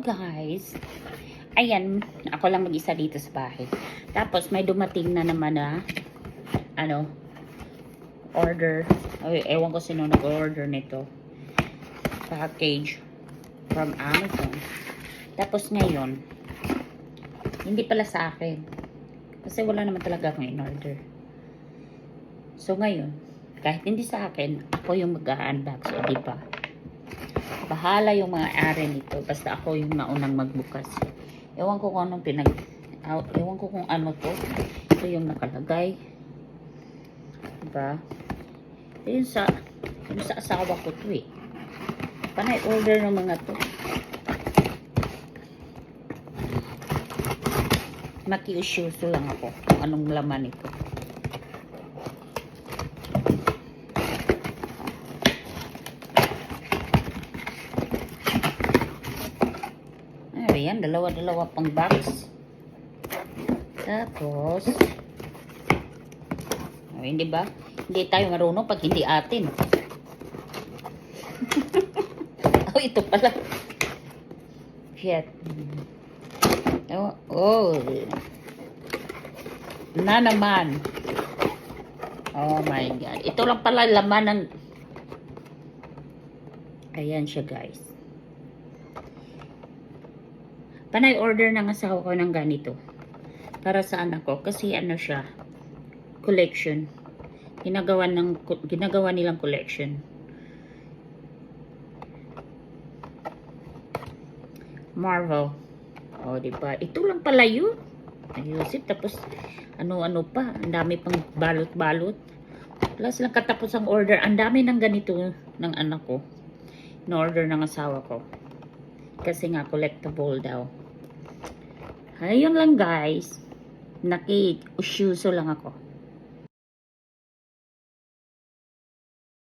guys. Ayan, ako lang mag-isa dito sa bahay. Tapos may dumating na naman na ano order. Ay, ewan ko sino nag-order nito. Package from Amazon. Tapos ngayon, hindi pala sa akin. Kasi wala naman talaga akong in-order. So ngayon, kahit hindi sa akin, ako yung mag-unbox, o di? Bahala yung mga ari nito. Basta ako yung naunang magbukas. Ewan ko kung anong pinag... aw- Ewan ko kung ano to. Ito yung nakalagay. Diba? Yun sa... Yun sa asawa ko to eh. Panay order ng mga to. Makiusyoso lang ako anong laman ito. Ayan, dalawa-dalawa pang box. Tapos, oh, hindi ba? Hindi tayo marunong pag hindi atin. oh, ito pala. Shit. Oh, oh. Na naman. Oh my God. Ito lang pala laman ng... Ayan siya guys. Panay order ng asawa ko ng ganito. Para sa anak ko. Kasi ano siya. Collection. Ginagawa, ng, ginagawa nilang collection. Marvel. O, oh, diba? Ito lang pala yun. Ayusip. Tapos, ano-ano pa. Ang dami pang balot-balot. Plus lang katapos ang order. Ang dami ng ganito ng anak ko. In-order ng asawa ko. Kasi nga, collectible daw. Ayun lang guys. Naki, usyuso lang ako.